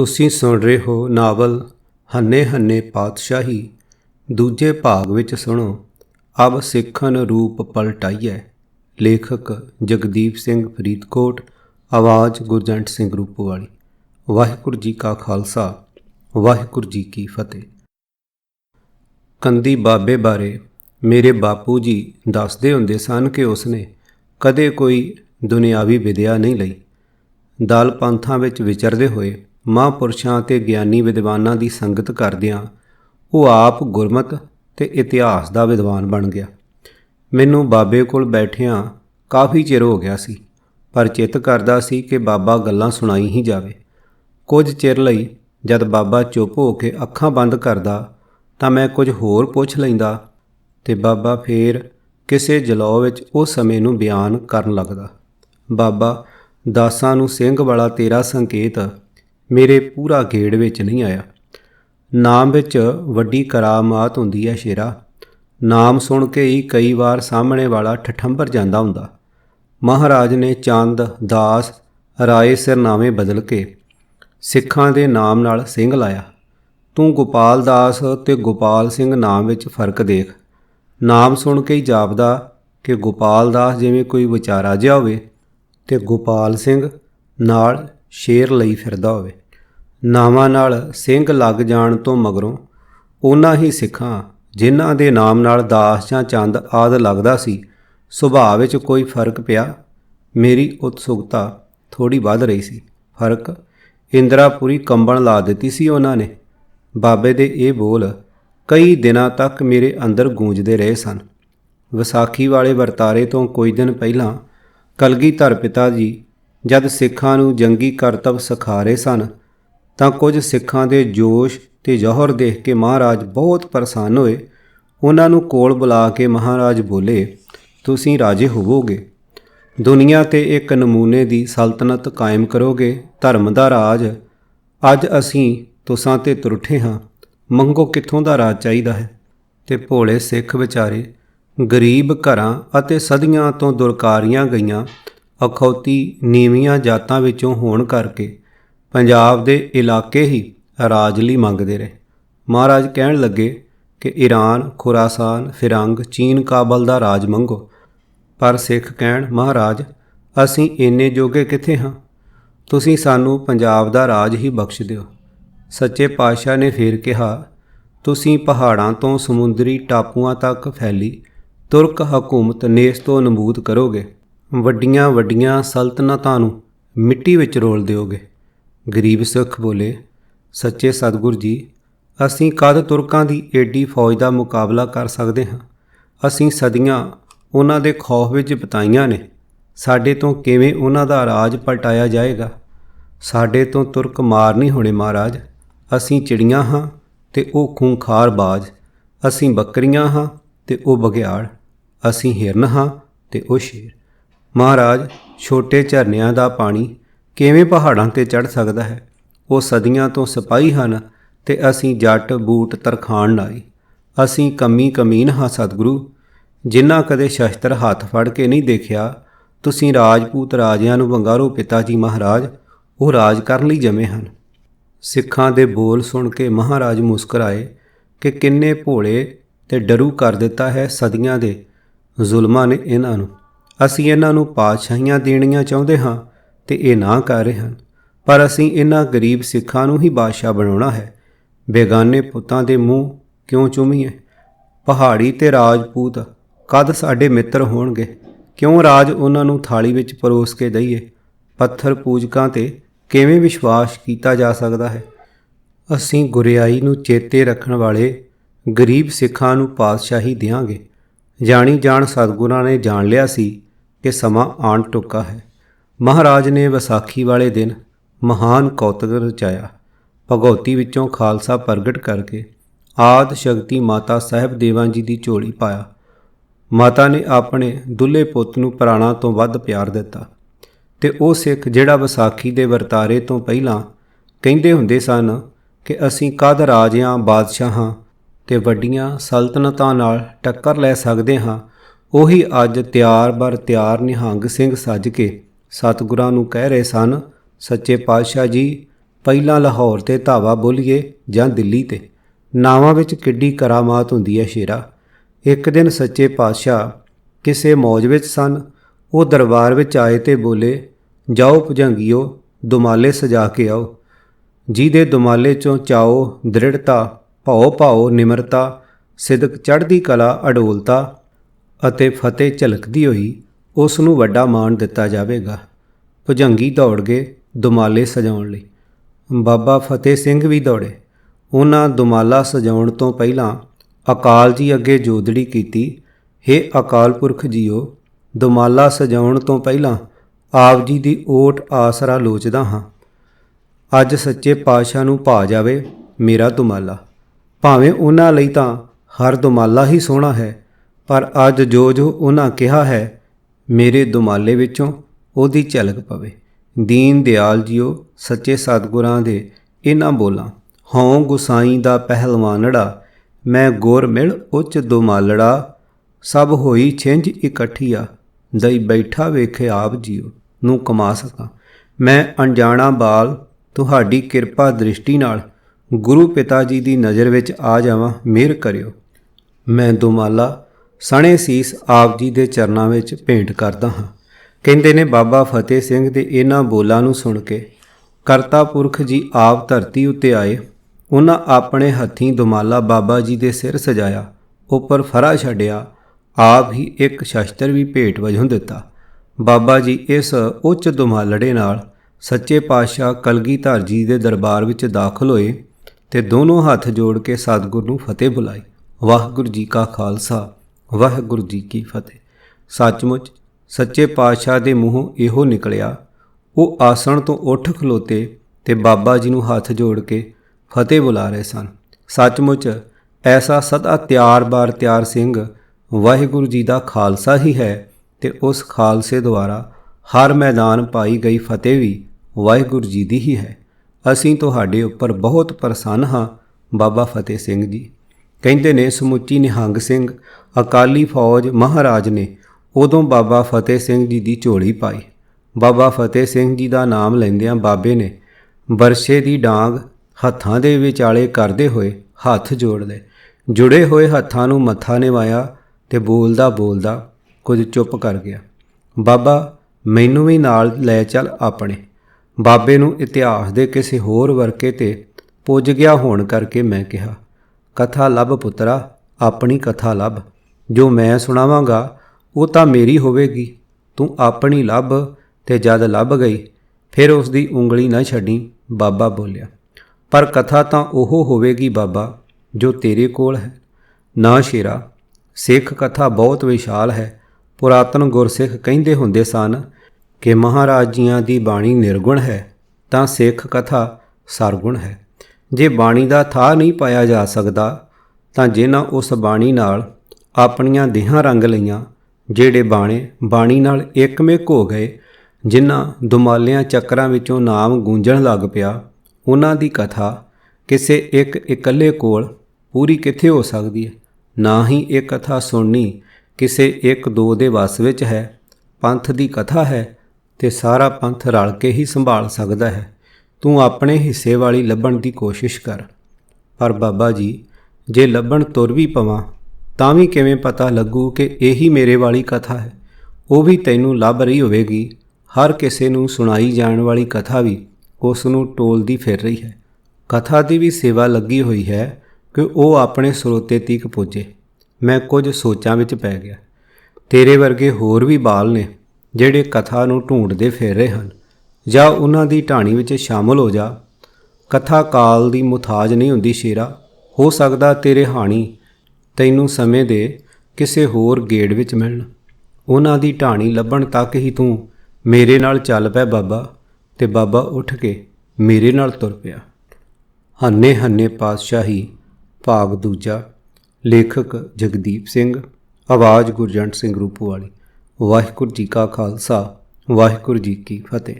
ਤੁਸੀਂ ਸੁਣ ਰਹੇ ਹੋ ਨਾਵਲ ਹੰਨੇ ਹੰਨੇ ਪਾਤਸ਼ਾਹੀ। ਦੂਜੇ ਭਾਗ ਵਿੱਚ ਸੁਣੋ। ਅਬ ਸਿੱਖਨ ਰੂਪ ਪਲਟਾਈਐ। ਲੇਖਕ ਜਗਦੀਪ ਸਿੰਘ ਫਰੀਦਕੋਟ, ਆਵਾਜ਼ ਗੁਰਜੰਟ ਸਿੰਘ ਰੂਪਵਾਲੀ। ਵਾਹਿਗੁਰੂ ਜੀ ਕਾ ਖਾਲਸਾ, ਵਾਹਿਗੁਰੂ ਜੀ ਕੀ ਫਤਿਹ। ਕੰਦੀ ਬਾਬੇ ਬਾਰੇ ਮੇਰੇ ਬਾਪੂ ਜੀ ਦੱਸਦੇ ਹੁੰਦੇ ਸਨ ਕਿ ਉਸਨੇ ਕਦੇ ਕੋਈ ਦੁਨਿਆਵੀ ਵਿਦਿਆ ਨਹੀਂ ਲਈ। ਦਲ ਪੰਥਾਂ ਵਿੱਚ ਵਿਚਰਦੇ ਹੋਏ ਮਹਾਂਪੁਰਸ਼ਾਂ ਅਤੇ ਗਿਆਨੀ ਵਿਦਵਾਨਾਂ ਦੀ ਸੰਗਤ ਕਰਦਿਆਂ ਉਹ ਆਪ ਗੁਰਮਤ ਤੇ ਇਤਿਹਾਸ ਦਾ ਵਿਦਵਾਨ ਬਣ ਗਿਆ। ਮੈਨੂੰ ਬਾਬੇ ਕੋਲ ਬੈਠਿਆਂ ਕਾਫੀ ਚਿਰ ਹੋ ਗਿਆ ਸੀ, ਪਰ ਚਿੱਤ ਕਰਦਾ ਸੀ ਕਿ ਬਾਬਾ ਗੱਲਾਂ ਸੁਣਾਈ ਹੀ ਜਾਵੇ। ਕੁਝ ਚਿਰ ਲਈ ਜਦ ਬਾਬਾ ਚੁੱਪ ਹੋ ਕੇ ਅੱਖਾਂ ਬੰਦ ਕਰਦਾ ਤਾਂ ਮੈਂ ਕੁਝ ਹੋਰ ਪੁੱਛ ਲੈਂਦਾ ਤੇ ਬਾਬਾ ਫੇਰ ਕਿਸੇ ਜਲੌ ਵਿੱਚ ਉਸ ਸਮੇਂ ਨੂੰ ਬਿਆਨ ਕਰਨ ਲੱਗਦਾ। ਬਾਬਾ, ਦਾਸਾਂ ਨੂੰ ਸਿੰਘ ਵਾਲਾ ਤੇਰਾ ਸੰਕੇਤ ਮੇਰੇ ਪੂਰਾ ਗੇੜ ਵਿੱਚ ਨਹੀਂ ਆਇਆ। ਨਾਮ ਵਿੱਚ ਵੱਡੀ ਕਰਾਮਾਤ ਹੁੰਦੀ ਹੈ ਸ਼ੇਰਾ। ਨਾਮ ਸੁਣ ਕੇ ਹੀ ਕਈ ਵਾਰ ਸਾਹਮਣੇ ਵਾਲਾ ਠਠੰਬਰ ਜਾਂਦਾ ਹੁੰਦਾ। ਮਹਾਰਾਜ ਨੇ ਚੰਦ, ਦਾਸ, ਰਾਏ ਸਿਰਨਾਵੇਂ ਬਦਲ ਕੇ ਸਿੱਖਾਂ ਦੇ ਨਾਮ ਨਾਲ ਸਿੰਘ ਲਾਇਆ। ਤੂੰ ਗੋਪਾਲ ਦਾਸ ਤੇ ਗੋਪਾਲ ਸਿੰਘ ਨਾਮ ਵਿੱਚ ਫ਼ਰਕ ਦੇਖ। ਨਾਮ ਸੁਣ ਕੇ ਹੀ ਜਾਪਦਾ ਕਿ ਗੋਪਾਲ ਦਾਸ ਜਿਵੇਂ ਕੋਈ ਵਿਚਾਰਾ ਜਿਹਾ ਹੋਵੇ ਤੇ ਗੋਪਾਲ ਸਿੰਘ ਨਾਲ ਸ਼ੇਰ ਲਈ ਫਿਰਦਾ ਹੋਵੇ। ਨਾਵਾਂ ਨਾਲ ਸਿੰਘ ਲੱਗ ਜਾਣ ਤੋਂ ਮਗਰੋਂ ਉਹਨਾਂ ਹੀ ਸਿੱਖਾਂ, ਜਿਨ੍ਹਾਂ ਦੇ ਨਾਮ ਨਾਲ ਦਾਸ ਜਾਂ ਚੰਦ ਆਦ ਲੱਗਦਾ ਸੀ, ਸੁਭਾਅ ਵਿੱਚ ਕੋਈ ਫ਼ਰਕ ਪਿਆ? ਮੇਰੀ ਉਤਸੁਕਤਾ ਥੋੜੀ ਵੱਧ ਰਹੀ ਸੀ। ਫ਼ਰਕ? ਇੰਦਰਾਪੁਰੀ ਕੰਬਣ ਲਾ ਦਿੱਤੀ ਸੀ ਉਹਨਾਂ ਨੇ। ਬਾਬੇ ਦੇ ਇਹ ਬੋਲ ਕਈ ਦਿਨਾਂ ਤੱਕ ਮੇਰੇ ਅੰਦਰ ਗੂੰਜਦੇ ਰਹੇ ਸਨ। ਵਿਸਾਖੀ ਵਾਲੇ ਵਰਤਾਰੇ ਤੋਂ ਕੁਝ ਦਿਨ ਪਹਿਲਾਂ ਕਲਗੀਧਰ ਪਿਤਾ ਜੀ ਜਦ ਸਿੱਖਾਂ ਨੂੰ ਜੰਗੀ ਕਰਤੱਵ ਸਿਖਾ ਰਹੇ ਸਨ ਤਾਂ ਕੁਝ ਸਿੱਖਾਂ ਦੇ ਜੋਸ਼ ਤੇ ਜੋਹਰ ਦੇਖ ਕੇ ਮਹਾਰਾਜ ਬਹੁਤ ਪ੍ਰਸੰਨ ਹੋਏ। ਉਹਨਾਂ ਨੂੰ ਕੋਲ ਬੁਲਾ ਕੇ ਮਹਾਰਾਜ ਬੋਲੇ, ਤੁਸੀਂ ਰਾਜੇ ਹੋਵੋਗੇ। ਦੁਨੀਆ ਤੇ ਇੱਕ ਨਮੂਨੇ ਦੀ ਸਲਤਨਤ ਕਾਇਮ ਕਰੋਗੇ, ਧਰਮ ਦਾ ਰਾਜ। ਅੱਜ ਅਸੀਂ ਤੁਸਾਂ ਤੇ ਤੁਰਠੇ ਹਾਂ। ਮੰਗੋ ਕਿੱਥੋਂ ਦਾ ਰਾਜ ਚਾਹੀਦਾ ਹੈ? ਤੇ ਭੋਲੇ ਸਿੱਖ ਵਿਚਾਰੇ ਗਰੀਬ ਘਰਾਂ ਅਤੇ ਸਦੀਆਂ ਤੋਂ ਦੁਰਕਾਰੀਆਂ ਗਈਆਂ, ਅਖੌਤੀ ਨੀਵੀਆਂ ਜਾਤਾਂ ਵਿੱਚੋਂ ਹੋਣ ਕਰਕੇ ਪੰਜਾਬ ਦੇ ਇਲਾਕੇ ਹੀ ਰਾਜ ਲਈ ਮੰਗਦੇ ਰਹੇ। ਮਹਾਰਾਜ ਕਹਿਣ ਲੱਗੇ ਕਿ ਈਰਾਨ, ਖੁਰਾਸਾਨ, ਫਿਰੰਗ, ਚੀਨ ਕਾਬਲ ਦਾ ਰਾਜ ਮੰਗੋ। ਪਰ ਸਿੱਖ ਕਹਿਣ, ਮਹਾਰਾਜ, ਅਸੀਂ ਇੰਨੇ ਜੋਗੇ ਕਿੱਥੇ ਹਾਂ? ਤੁਸੀਂ ਸਾਨੂੰ ਪੰਜਾਬ ਦਾ ਰਾਜ ਹੀ ਬਖਸ਼ ਦਿਓ। ਸੱਚੇ ਪਾਤਸ਼ਾਹ ਨੇ ਫੇਰ ਕਿਹਾ, ਤੁਸੀਂ ਪਹਾੜਾਂ ਤੋਂ ਸਮੁੰਦਰੀ ਟਾਪੂਆਂ ਤੱਕ ਫੈਲੀ ਤੁਰਕ ਹਕੂਮਤ ਨੇਸ ਤੋਂ ਨਬੂਦ ਕਰੋਗੇ। ਵੱਡੀਆਂ ਵੱਡੀਆਂ ਸਲਤਨਤਾਂ ਨੂੰ ਮਿੱਟੀ ਵਿੱਚ ਰੋਲ ਦਿਓਗੇ। ਗਰੀਬ ਸਿੱਖ ਬੋਲੇ, ਸੱਚੇ ਸਤਿਗੁਰ ਜੀ, ਅਸੀਂ ਕਦ ਤੁਰਕਾਂ ਦੀ ਏਡੀ ਫੌਜ ਦਾ ਮੁਕਾਬਲਾ ਕਰ ਸਕਦੇ ਹਾਂ? ਅਸੀਂ ਸਦੀਆਂ ਉਹਨਾਂ ਦੇ ਖੌਫ ਵਿੱਚ ਬਿਤਾਈਆਂ ਨੇ। ਸਾਡੇ ਤੋਂ ਕਿਵੇਂ ਉਹਨਾਂ ਦਾ ਰਾਜ ਪਲਟਾਇਆ ਜਾਏਗਾ? ਸਾਡੇ ਤੋਂ ਤੁਰਕ ਮਾਰ ਨਹੀਂ ਹੋਣੇ ਮਹਾਰਾਜ। ਅਸੀਂ ਚਿੜੀਆਂ ਹਾਂ ਤੇ ਉਹ ਖੂੰਖਾਰ ਬਾਜ। ਅਸੀਂ ਬੱਕਰੀਆਂ ਹਾਂ ਤੇ ਉਹ ਬਗਿਆੜ ਅਸੀਂ ਹਿਰਨ ਹਾਂ ਤੇ ਉਹ ਸ਼ੇਰ। ਮਹਾਰਾਜ, ਛੋਟੇ ਝਰਨਿਆਂ ਦਾ ਪਾਣੀ ਕਿਵੇਂ ਪਹਾੜਾਂ ਤੇ ਚੜ ਸਕਦਾ ਹੈ? ਉਹ ਸਦੀਆਂ ਤੋਂ ਸਿਪਾਹੀ ਹਨ ਤੇ ਅਸੀਂ ਜੱਟ, ਬੂਟ, ਤਰਖਾਣ ਲਾਈ ਅਸੀਂ ਕਮੀ ਕਮੀਨ ਹਾਂ ਸਤਿਗੁਰੂ। ਜਿਨ੍ਹਾਂ ਕਦੇ ਸ਼ਸਤਰ ਹੱਥ ਫੜ ਕੇ ਨਹੀਂ ਦੇਖਿਆ, ਤੁਸੀਂ ਰਾਜਪੂਤ ਰਾਜਿਆਂ ਨੂੰ ਵੰਗਾਰੋ ਪਿਤਾ ਜੀ ਮਹਾਰਾਜ, ਉਹ ਰਾਜ ਕਰਨ ਲਈ ਜਮੇ ਹਨ। ਸਿੱਖਾਂ ਦੇ ਬੋਲ ਸੁਣ ਕੇ ਮਹਾਰਾਜ ਮੁਸਕਰਾਏ ਕਿ ਕਿੰਨੇ ਭੋਲੇ ਤੇ ਡਰੂ ਕਰ ਦਿੱਤਾ ਹੈ ਸਦੀਆਂ ਦੇ ਜ਼ੁਲਮਾਂ ਨੇ ਇਹਨਾਂ ਨੂੰ। ਅਸੀਂ ਇਹਨਾਂ ਨੂੰ ਪਾਤਸ਼ਾਹੀਆਂ ਦੇਣੀਆਂ ਚਾਹੁੰਦੇ ਹਾਂ। ਤੇ ਇਹ ਨਾ ਕਰ ਰਹੇ ਹਨ। ਪਰ ਅਸੀਂ ਇਹਨਾਂ ਗਰੀਬ ਸਿੱਖਾਂ ਨੂੰ ਹੀ ਬਾਦਸ਼ਾਹ ਬਣਾਉਣਾ ਹੈ। ਬੇਗਾਨੇ ਪੁੱਤਾਂ ਦੇ ਮੂੰਹ ਕਿਉਂ ਚੁੰਮੀਏ? ਪਹਾੜੀ ਤੇ ਰਾਜਪੂਤ ਕਦ ਸਾਡੇ ਮਿੱਤਰ ਹੋਣਗੇ? ਕਿਉਂ ਰਾਜ ਉਹਨਾਂ ਨੂੰ ਥਾਲੀ ਵਿੱਚ ਪਰੋਸ ਕੇ ਦਈਏ? ਪੱਥਰ ਪੂਜਕਾਂ ਤੇ ਕਿਵੇਂ ਵਿਸ਼ਵਾਸ ਕੀਤਾ ਜਾ ਸਕਦਾ ਹੈ? ਅਸੀਂ ਗੁਰਿਆਈ ਨੂੰ ਚੇਤੇ ਰੱਖਣ ਵਾਲੇ ਗਰੀਬ ਸਿੱਖਾਂ ਨੂੰ ਪਾਤਸ਼ਾਹੀ ਦੇਵਾਂਗੇ ਜਾਣੀ ਜਾਣ ਸਤਗੁਰਾਂ ਨੇ ਜਾਣ ਲਿਆ ਸੀ ਕਿ ਸਮਾਂ ਆਣ ਟੁੱਕਾ ਹੈ। ਮਹਾਰਾਜ ਨੇ ਵਿਸਾਖੀ ਵਾਲੇ ਦਿਨ ਮਹਾਨ ਕੌਤਕ ਰਚਾਇਆ। ਭਗਉਤੀ ਵਿੱਚੋਂ ਖਾਲਸਾ ਪ੍ਰਗਟ ਕਰਕੇ ਆਦ ਸ਼ਕਤੀ ਮਾਤਾ ਸਾਹਿਬ ਦੇਵਾਂ ਜੀ ਦੀ ਝੋਲੀ ਪਾਇਆ। ਮਾਤਾ ਨੇ ਆਪਣੇ ਦੁੱਲੇ ਪੁੱਤ ਨੂੰ ਪ੍ਰਾਣਾ ਤੋਂ ਵੱਧ ਪਿਆਰ ਦਿੱਤਾ ਤੇ ਉਹ ਸਿੱਖ ਜਿਹੜਾ ਵਿਸਾਖੀ ਦੇ ਵਰਤਾਰੇ ਤੋਂ ਪਹਿਲਾਂ ਕਹਿੰਦੇ ਹੁੰਦੇ ਸਨ ਕਿ ਅਸੀਂ ਕਦ ਰਾਜਿਆਂ, ਬਾਦਸ਼ਾਹਾਂ ਤੇ ਵੱਡੀਆਂ ਸਲਤਨਤਾਂ ਨਾਲ ਟੱਕਰ ਲੈ ਸਕਦੇ ਹਾਂ, ਉਹੀ ਅੱਜ ਤਿਆਰ ਬਰ ਤਿਆਰ ਨਿਹੰਗ ਸਿੰਘ ਸੱਜ ਕੇ ਸਤਿਗੁਰਾਂ ਨੂੰ ਕਹਿ ਰਹੇ ਸਨ, ਸੱਚੇ ਪਾਤਸ਼ਾਹ ਜੀ, ਪਹਿਲਾਂ ਲਾਹੌਰ ਤੇ ਧਾਵਾ ਬੋਲੀਏ ਜਾਂ ਦਿੱਲੀ ਤੇ? ਨਾਵਾਂ ਵਿੱਚ ਕਿੱਡੀ ਕਰਾਮਾਤ ਹੁੰਦੀ ਹੈ ਸ਼ੇਰਾ। ਇੱਕ ਦਿਨ ਸੱਚੇ ਪਾਤਸ਼ਾਹ ਕਿਸੇ ਮੌਜ ਵਿੱਚ ਸਨ, ਉਹ ਦਰਬਾਰ ਵਿੱਚ ਆਏ ਤੇ ਬੋਲੇ, ਜਾਓ ਭੁਜੰਗੀਓ, ਦੁਮਾਲੇ ਸਜਾ ਕੇ ਆਓ। ਜਿਹਦੇ ਦੁਮਾਲੇ ਚੋਂ ਚਾਓ ਦ੍ਰਿੜਤਾ ਭਾਉ ਭਾਉ ਨਿਮਰਤਾ, ਸਿਦਕ ਚੜ੍ਹਦੀ ਕਲਾ ਅਡੋਲਤਾ ਅਤੇ ਫਤਿਹ ਝਲਕਦੀ ਹੋਈ ਉਸ ਨੂੰ ਵੱਡਾ ਮਾਣ ਦਿੱਤਾ ਜਾਵੇਗਾ। ਭੁਜੰਗੀ ਦੌੜ ਗਏ ਦੁਮਾਲੇ ਸਜਾਉਣ ਲਈ। ਬਾਬਾ ਫਤਿਹ ਸਿੰਘ ਵੀ ਦੌੜੇ। ਉਹਨਾਂ ਦੁਮਾਲਾ ਸਜਾਉਣ ਤੋਂ ਪਹਿਲਾਂ ਅਕਾਲ ਜੀ ਅੱਗੇ ਜੋਦੜੀ ਕੀਤੀ, ਹੇ ਅਕਾਲ ਪੁਰਖ ਜੀਓ, ਦੁਮਾਲਾ ਸਜਾਉਣ ਤੋਂ ਪਹਿਲਾਂ ਆਪ ਜੀ ਦੀ ਓਟ ਆਸਰਾ ਲੋਚਦਾ ਹਾਂ। ਅੱਜ ਸੱਚੇ ਪਾਤਸ਼ਾਹ ਨੂੰ ਭਾ ਜਾਵੇ ਮੇਰਾ ਦੁਮਾਲਾ। ਭਾਵੇਂ ਉਹਨਾਂ ਲਈ ਤਾਂ ਹਰ ਦੁਮਾਲਾ ਹੀ ਸੋਹਣਾ ਹੈ, ਪਰ ਅੱਜ ਜੋ ਜੋ ਉਹਨਾਂ ਕਿਹਾ ਹੈ ਮੇਰੇ ਦੁਮਾਲੇ ਵਿੱਚੋਂ ਉਹਦੀ ਝਲਕ ਪਵੇ। ਦੀਨ ਦਿਆਲ ਜੀਓ, ਸੱਚੇ ਸਤਿਗੁਰਾਂ ਦੇ ਇਹਨਾਂ ਬੋਲਾਂ। ਹਉ ਗੁਸਾਈ ਦਾ ਪਹਿਲਵਾਨੜਾ, ਮੈਂ ਗੁਰ ਮਿਲ ਉੱਚ ਦੁਮਾਲੜਾ। ਸਭ ਹੋਈ ਛਿੰਝ ਇਕੱਠੀਆ, ਦਈ ਬੈਠਾ ਵੇਖੇ ਆਪ ਜੀਓ, ਨੂੰ ਕਮਾ ਸਕਾਂ। ਮੈਂ ਅਣਜਾਣਾ ਬਾਲ, ਤੁਹਾਡੀ ਕਿਰਪਾ ਦ੍ਰਿਸ਼ਟੀ ਨਾਲ ਗੁਰੂ ਪਿਤਾ ਜੀ ਦੀ ਨਜ਼ਰ ਵਿੱਚ ਆ ਜਾਵਾਂ, ਮਿਹਰ ਕਰਿਓ। ਮੈਂ ਦੁਮਾਲਾ ਸਣੇ ਸੀਸ ਆਪ ਜੀ ਦੇ ਚਰਨਾਂ ਵਿੱਚ ਭੇਂਟ ਕਰਦਾ ਹਾਂ। ਕਹਿੰਦੇ ਨੇ, ਬਾਬਾ ਫਤਿਹ ਸਿੰਘ ਦੇ ਇਹਨਾਂ ਬੋਲਾਂ ਨੂੰ ਸੁਣ ਕੇ, ਕਰਤਾ ਪੁਰਖ ਜੀ ਆਪ ਧਰਤੀ ਉੱਤੇ ਆਏ। ਉਹਨਾਂ ਆਪਣੇ ਹੱਥੀਂ ਦੁਮਾਲਾ ਬਾਬਾ ਜੀ ਦੇ ਸਿਰ ਸਜਾਇਆ, ਉੱਪਰ ਫਰਾ ਛੱਡਿਆ। ਆਪ ਹੀ ਇੱਕ ਸ਼ਸਤਰ ਵੀ ਭੇਟ ਵਜੋਂ ਦਿੱਤਾ। ਬਾਬਾ ਜੀ ਇਸ ਉੱਚ ਦੁਮਾਲੜੇ ਨਾਲ ਸੱਚੇ ਪਾਤਸ਼ਾਹ ਕਲਗੀਧਰ ਜੀ ਦੇ ਦਰਬਾਰ ਵਿੱਚ ਦਾਖਲ ਹੋਏ ਤੇ ਦੋਨੋਂ ਹੱਥ ਜੋੜ ਕੇ ਸਤਿਗੁਰ ਨੂੰ ਫਤਿਹ ਬੁਲਾਈ। ਵਾਹਿਗੁਰੂ ਜੀ ਕਾ ਖਾਲਸਾ। ਵਾਹਿਗੁਰੂ ਜੀ ਕੀ ਫਤਿਹ। ਸੱਚਮੁੱਚ ਸੱਚੇ ਪਾਤਸ਼ਾਹ ਦੇ ਮੂੰਹੋਂ ਇਹੋ ਨਿਕਲਿਆ, ਉਹ ਆਸਣ ਤੋਂ ਉੱਠ ਖਲੋਤੇ ਤੇ ਬਾਬਾ ਜੀ ਨੂੰ ਹੱਥ ਜੋੜ ਕੇ ਫਤਿਹ ਬੁਲਾ ਰਹੇ ਸਨ। ਸੱਚਮੁੱਚ ਐਸਾ ਸਦਾ ਤਿਆਰ-ਬਾਰ ਤਿਆਰ ਸਿੰਘ ਵਾਹਿਗੁਰੂ ਜੀ ਦਾ ਖਾਲਸਾ ਹੀ ਹੈ ਤੇ ਉਸ ਖਾਲਸੇ ਦੁਆਰਾ ਹਰ ਮੈਦਾਨ ਪਾਈ ਗਈ ਫਤਿਹ ਵੀ ਵਾਹਿਗੁਰੂ ਜੀ ਦੀ ਹੀ ਹੈ। ਅਸੀਂ ਤੁਹਾਡੇ ਉੱਪਰ ਬਹੁਤ ਪ੍ਰਸੰਨ ਹਾਂ, ਬਾਬਾ ਫਤਿਹ ਸਿੰਘ ਜੀ। ਕਹਿੰਦੇ ਨੇ, ਸਮੁੱਚੀ ਨਿਹੰਗ ਸਿੰਘ, ਅਕਾਲੀ ਫੌਜ ਮਹਾਰਾਜ ਨੇ ਉਦੋਂ ਬਾਬਾ ਫਤਿਹ ਸਿੰਘ ਜੀ ਦੀ ਝੋਲੀ ਪਾਈ। ਬਾਬਾ ਫਤਿਹ ਸਿੰਘ ਜੀ ਦਾ ਨਾਮ ਲੈਂਦਿਆਂ ਬਾਬੇ ਨੇ ਬਰਸ਼ੇ ਦੀ ਡਾਂਗ ਹੱਥਾਂ ਦੇ ਵਿਚਾਲੇ ਕਰਦੇ ਹੋਏ ਹੱਥ ਜੋੜ ਲਏ। ਜੁੜੇ ਹੋਏ ਹੱਥਾਂ ਨੂੰ ਮੱਥਾ ਨਿਵਾਇਆ ਤੇ ਬੋਲਦਾ ਬੋਲਦਾ ਕੁਝ ਚੁੱਪ ਕਰ ਗਿਆ। ਬਾਬਾ, ਮੈਨੂੰ ਵੀ ਨਾਲ ਲੈ ਚੱਲ ਆਪਣੇ। ਬਾਬੇ ਨੂੰ ਇਤਿਹਾਸ ਦੇ ਕਿਸੇ ਹੋਰ ਵਰਕੇ ਤੇ ਪੁੱਜ ਗਿਆ ਹੋਣ ਕਰਕੇ ਮੈਂ ਕਿਹਾ ਕਥਾ ਲੱਭ ਪੁੱਤਰਾ, ਆਪਣੀ ਕਥਾ ਲੱਭ ਜੋ ਮੈਂ ਸੁਣਾਵਾਂਗਾ, ਉਹ ਤਾਂ ਮੇਰੀ ਹੋਵੇਗੀ। ਤੂੰ ਆਪਣੀ ਲੱਭ ਤੇ ਜਦ ਲੱਭ ਗਈ, ਫਿਰ ਉਸ ਦੀ ਉਂਗਲੀ ਨਾ ਛੱਡੀ, ਬਾਬਾ ਬੋਲਿਆ। ਪਰ ਕਥਾ ਤਾਂ ਉਹ ਹੋਵੇਗੀ ਬਾਬਾ, ਜੋ ਤੇਰੇ ਕੋਲ ਹੈ। ਨਾ ਸ਼ੇਰਾ, ਸਿੱਖ ਕਥਾ ਬਹੁਤ ਵਿਸ਼ਾਲ ਹੈ। ਪੁਰਾਤਨ ਗੁਰਸਿੱਖ ਕਹਿੰਦੇ ਹੁੰਦੇ ਸਨ ਕਿ ਮਹਾਰਾਜ ਜੀਆਂ ਦੀ ਬਾਣੀ ਨਿਰਗੁਣ ਹੈ, ਤਾਂ ਸਿੱਖ ਕਥਾ ਸਰਗੁਣ ਹੈ। ਜੇ ਬਾਣੀ ਦਾ ਥਾਂ ਨਹੀਂ ਪਾਇਆ ਜਾ ਸਕਦਾ, ਤਾਂ ਜਿਨ੍ਹਾਂ ਉਸ ਬਾਣੀ ਨਾਲ ਆਪਣੀਆਂ ਦੇਹਾਂ ਰੰਗ ਲਈਆਂ, ਜਿਹੜੇ ਬਾਣੇ ਬਾਣੀ ਨਾਲ ਇੱਕਮਿਕ ਹੋ ਗਏ, ਜਿਨ੍ਹਾਂ ਦੁਮਾਲਿਆਂ ਚੱਕਰਾਂ ਵਿੱਚੋਂ ਨਾਮ ਗੂੰਜਣ ਲੱਗ ਪਿਆ, ਉਹਨਾਂ ਦੀ ਕਥਾ ਕਿਸੇ ਇੱਕ ਇਕੱਲੇ ਕੋਲ ਪੂਰੀ ਕਿੱਥੇ ਹੋ ਸਕਦੀ ਹੈ? ਨਾ ਹੀ ਇਹ ਕਥਾ ਸੁਣਨੀ ਕਿਸੇ ਇੱਕ ਦੋ ਦੇ ਵਸ ਵਿੱਚ ਹੈ। ਪੰਥ ਦੀ ਕਥਾ ਹੈ ਤੇ ਸਾਰਾ ਪੰਥ ਰਲ ਕੇ ਹੀ ਸੰਭਾਲ ਸਕਦਾ ਹੈ। ਤੂੰ ਆਪਣੇ ਹਿੱਸੇ ਵਾਲੀ ਲੱਭਣ ਦੀ ਕੋਸ਼ਿਸ਼ ਕਰ। ਪਰ ਬਾਬਾ ਜੀ, ਜੇ ਲੱਭਣ ਤੁਰ ਵੀ ਪਵਾਂ, ਤਾਂ ਵੀ ਕਿਵੇਂ ਪਤਾ ਲੱਗੂ ਕਿ ਇਹੀ ਮੇਰੇ ਵਾਲੀ ਕਥਾ ਹੈ? ਉਹ ਵੀ ਤੈਨੂੰ ਲੱਭ ਰਹੀ ਹੋਵੇਗੀ। ਹਰ ਕਿਸੇ ਨੂੰ ਸੁਣਾਈ ਜਾਣ ਵਾਲੀ ਕਥਾ ਵੀ ਉਸ ਨੂੰ ਟੋਲਦੀ ਫਿਰ ਰਹੀ ਹੈ। ਕਥਾ ਦੀ ਵੀ ਸੇਵਾ ਲੱਗੀ ਹੋਈ ਹੈ ਕਿ ਉਹ ਆਪਣੇ ਸਰੋਤੇ ਤੀਕ ਪੁੱਜੇ। ਮੈਂ ਕੁਝ ਸੋਚਾਂ ਵਿੱਚ ਪੈ ਗਿਆ। ਤੇਰੇ ਵਰਗੇ ਹੋਰ ਵੀ ਬਾਲ ਨੇ, ਜਿਹੜੇ ਕਥਾ ਨੂੰ ਢੂੰਡਦੇ ਫਿਰ ਰਹੇ ਹਨ। ਜਾਂ ਉਹਨਾਂ ਦੀ ਢਾਣੀ ਵਿੱਚ ਸ਼ਾਮਲ ਹੋ ਜਾ। ਕਥਾ ਕਾਲ ਦੀ ਮੁਤਾਜ ਨਹੀਂ ਹੁੰਦੀ ਸ਼ੇਰਾ। ਹੋ ਸਕਦਾ ਤੇਰੇ ਹਾਣੀ ਤੈਨੂੰ ਸਮੇਂ ਦੇ ਕਿਸੇ ਹੋਰ ਗੇੜ ਵਿੱਚ ਮਿਲਣ। ਉਹਨਾਂ ਦੀ ਢਾਣੀ ਲੱਭਣ ਤੱਕ ਹੀ ਤੂੰ ਮੇਰੇ ਨਾਲ ਚੱਲ ਪੈ ਬਾਬਾ ਤੇ ਬਾਬਾ ਉੱਠ ਕੇ ਮੇਰੇ ਨਾਲ ਤੁਰ ਪਿਆ। ਹੰਨੇ ਹੰਨੇ ਪਾਤਸ਼ਾਹੀ, ਭਾਗ ਦੂਜਾ, ਲੇਖਕ ਜਗਦੀਪ ਸਿੰਘ, ਆਵਾਜ਼ ਗੁਰਜੰਟ ਸਿੰਘ ਰੂਪਵਾਲੀ ਵਾਹਿਗੁਰੂ ਜੀ ਕਾ ਖਾਲਸਾ, ਵਾਹਿਗੁਰੂ ਜੀ ਕੀ ਫਤਿਹ।